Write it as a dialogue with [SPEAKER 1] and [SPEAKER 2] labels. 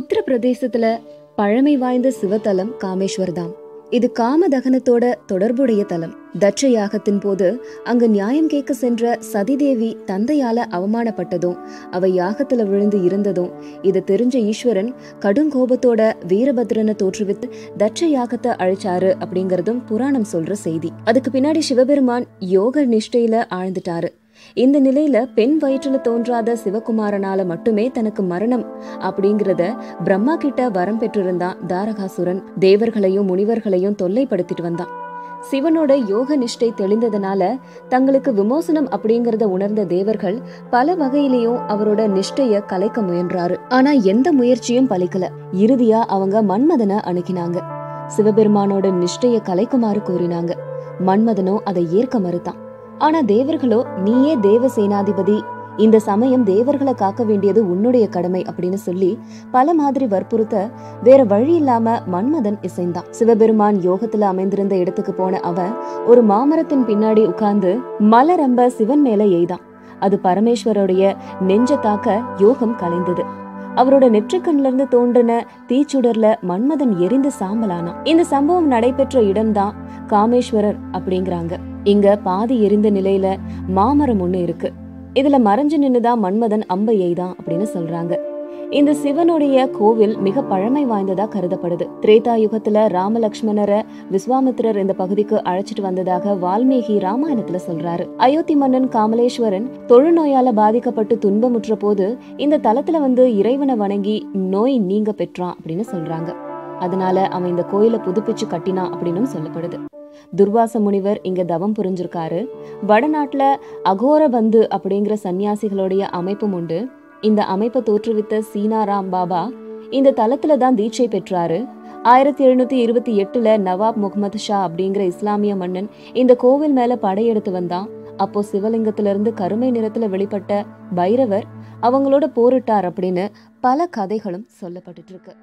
[SPEAKER 1] உத்தரப்பிரதேசத்துல பழமை வாய்ந்த சிவத்தலம் காமேஸ்வர் தாம் இது காமதகனத்தோட தொடர்புடைய தலம். தட்ச யாகத்தின் போது அங்கு நியாயம் கேட்க சென்ற சதிதேவி தந்தையால அவமானப்பட்டதும் அவ யாகத்துல விழுந்து இருந்ததும் இது தெரிஞ்ச ஈஸ்வரன் கடும் கோபத்தோட வீரபத்ரனை தோற்றுவித்து தட்ச யாகத்தை அழிச்சாரு அப்படிங்கறதும் புராணம் சொல்ற செய்தி. அதுக்கு பின்னாடி சிவபெருமான் யோக நிஷ்டையில ஆழ்ந்துட்டாரு. இந்த நிலையில பெண் வயிற்றுல தோன்றாத சிவகுமாரனால மட்டுமே தனக்கு மரணம் அப்படிங்கறத பிரம்மா கிட்ட வரம் பெற்றிருந்தான் தாரகாசுரன். தேவர்களையும் முனிவர்களையும் தொல்லைப்படுத்திட்டு வந்தான். சிவனோட யோக நிஷ்டை தெளிந்ததுனால தங்களுக்கு விமோசனம் அப்படிங்கறத உணர்ந்த தேவர்கள் பல வகையிலையும் அவரோட நிஷ்டைய கலைக்க முயன்றாரு. ஆனா எந்த முயற்சியும் பலிக்கல. இறுதியா அவங்க மன்மதனை அணுகினாங்க. சிவபெருமானோட நிஷ்டைய கலைக்குமாறு கூறினாங்க. மன்மதனும் அதை ஏற்க மறுத்தான். ஆனா தேவர்களோ நீயே தேவ சேனாதிபதி. இந்த சமயம் தேவர்களை காக்க வேண்டியது உன்னுடைய கடமை அப்படின்னு சொல்லி பல மாதிரி வற்புறுத்த வேற வழி இல்லாம மன்மதன் இசைந்தான். சிவபெருமான் யோகத்துல அமைந்திருந்த இடத்துக்கு போன அவன் ஒரு மாமரத்தின் பின்னாடி உட்கார்ந்து மலரம்ப சிவன் மேல எய்தான். அது பரமேஸ்வரோடைய நெஞ்ச தாக்க யோகம் கலைந்தது. அவரோட நெற்றிக்கண்ல இருந்து தோன்றின தீச்சுடர்ல மன்மதன் எரிந்து சாம்பலானான். இந்த சம்பவம் நடைபெற்ற இடம்தான் காமேஸ்வரர் அப்படிங்கிறாங்க. இங்க பாதி எரிந்த நிலையில மாமரம் ஒண்ணு இருக்கு. இதுல மறைஞ்சு நின்னுதான் மன்மதன் அம்பை எய்தான் அப்படின்னு சொல்றாங்க. இந்த சிவனுடைய கோவில் மிக பழமை வாய்ந்ததா கருதப்படுது. திரேதா யுகத்துல ராமலக்ஷ்மணரை விஸ்வாமித்திரர் இந்த பகுதிக்கு அழைச்சிட்டு வந்ததாக வால்மீகி ராமாயணத்துல சொல்றாரு. அயோத்தி மன்னன் காமலேஸ்வரன் தொழுநோயால பாதிக்கப்பட்டு துன்பமுற்ற போது இந்த தலத்துல வந்து இறைவனை வணங்கி நோய் நீங்க பெற்றான் அப்படின்னு சொல்றாங்க. அதனால அவன் இந்த கோயிலை புதுப்பிச்சு கட்டினான் அப்படின்னு சொல்லப்படுது. துர்வாச முனிவர் இங்க தவம் புரிஞ்சிருக்காரு. வடநாட்டுல அகோரபந்து அப்படிங்கிற சன்னியாசிகளுடைய அமைப்பும் உண்டு. இந்த அமைப்பை தோற்றுவித்த சீனாராம் பாபா இந்த தளத்துல தான் தீட்சை பெற்றாரு. ஆயிரத்தி எழுநூத்தி இருபத்தி எட்டுல நவாப் முகமது ஷா அப்படிங்கிற இஸ்லாமிய மன்னன் இந்த கோவில் மேல படையெடுத்து வந்தான். அப்போ சிவலிங்கத்துல இருந்து கருமை நிறத்துல வெளிப்பட்ட பைரவர் அவங்களோட போரிட்டார் அப்படின்னு பல கதைகளும் சொல்லப்பட்டுட்டு இருக்கு.